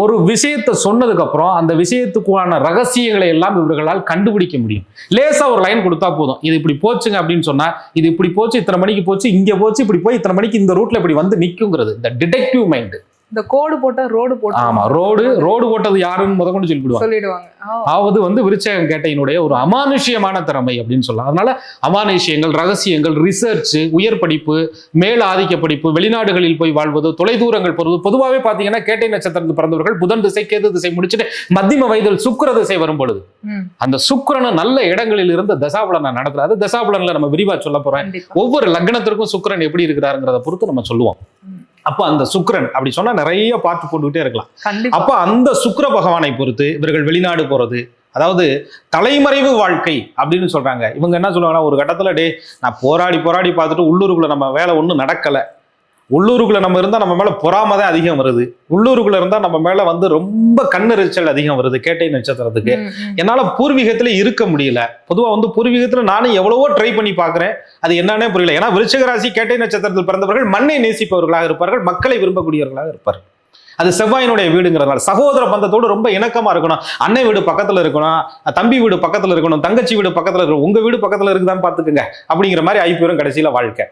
ஒரு விஷயத்தை சொன்னதுக்கு அப்புறம் அந்த விஷயத்துக்கான ரகசியங்களை எல்லாம் இவர்களால் கண்டுபிடிக்க முடியும். லேசா ஒரு லைன் கொடுத்தா போதும். இது இப்படி போச்சுங்க அப்படின்னு சொன்னா இது இப்படி போச்சு இத்தனை மணிக்கு போச்சு இங்க போச்சு இப்படி போய் இத்தனை மணிக்கு இந்த ரூட்ல இப்படி வந்து நிக்குங்கிறது. இந்த டிடெக்டிவ் மைண்டு இந்த கோடு போட்டா ரோடு போட்டு ஆமா ரோடு ரோடு போட்டது யாருன்னு முத கொண்டு சொல்லிடுவாங்க. ஆ, ஆவது வந்து விருச்சகம் கேட்டையினுடைய ஒரு அமானுஷ்யமான திறமை அப்படின்னு சொல்லலாம். அதனால அமானுஷ்யங்கள் ரகசியங்கள் ரிசர்ச் உயர் படிப்பு மேல் ஆதிக்க படிப்பு வெளிநாடுகளில் போய் வாழ்வது தொலைதூரங்கள் போறது பொதுவாகவே பார்த்தீங்கன்னா கேட்டை நட்சத்திரத்தில் பிறந்தவர்கள் புதன் திசை கேது திசை முடிச்சுட்டு மத்தியம வயதில் சுக்கிர திசை வரும் பொழுது. அந்த சுக்கிரனை நல்ல இடங்களில் இருந்து தசாபலனை நடத்துறது. அது தசாபலன்ல நம்ம விரிவா சொல்ல போறேன். ஒவ்வொரு லக்னத்திற்கும் சுக்கிரன் எப்படி இருக்கிறாருங்கிறத பொறுத்து நம்ம சொல்லுவோம். அப்போ அந்த சுக்கிரன் அப்படி சொன்னா நிறைய பாட்டு போட்டுக்கிட்டே இருக்கலாம். அப்ப அந்த சுக்கிர பகவானை பொறுத்து இவர்கள் வெளிநாடு போறது அதாவது தலைமறைவு வாழ்க்கை அப்படின்னு சொல்றாங்க. இவங்க என்ன சொல்லுவாங்கன்னா ஒரு கட்டத்துல டே நான் போராடி போராடி பார்த்துட்டு உள்ளூருக்குள்ள நம்ம வேலை ஒன்றும் நடக்கல. உள்ளூருக்குள்ள நம்ம இருந்தா நம்ம மேல பொறாம தான் அதிகம் வருது. உள்ளூருக்குள்ள இருந்தா நம்ம மேல வந்து ரொம்ப கண்ணெரிச்சல் அதிகம் வருது கேட்டை நட்சத்திரத்துக்கு. என்னால பூர்வீகத்துல இருக்க முடியல. பொதுவா வந்து பூர்வீகத்துல நானும் எவ்வளவோ ட்ரை பண்ணி பார்க்கிறேன் அது என்னன்னே புரியல. ஏன்னா விருச்சிக ராசி கேட்டை நட்சத்திரத்தில் பிறந்தவர்கள் மண்ணை நேசிப்பவர்களாக இருப்பார்கள். மக்களை விரும்பக்கூடியவர்களாக இருப்பார்கள். அது செவ்வாயினுடைய வீடுங்கிறதுனால சகோதர பந்தத்தோடு ரொம்ப இணக்கமா இருக்கணும். அன்னை வீடு பக்கத்துல இருக்கணும். தம்பி வீடு பக்கத்துல இருக்கணும். தங்கச்சி வீடு பக்கத்துல இருக்கணும். உங்க வீடு பக்கத்துல இருக்குதான்னு பாத்துக்கோங்க. அப்படிங்கிற மாதிரி ஐப்பியரும் கடைசியில வாழ்க்கை.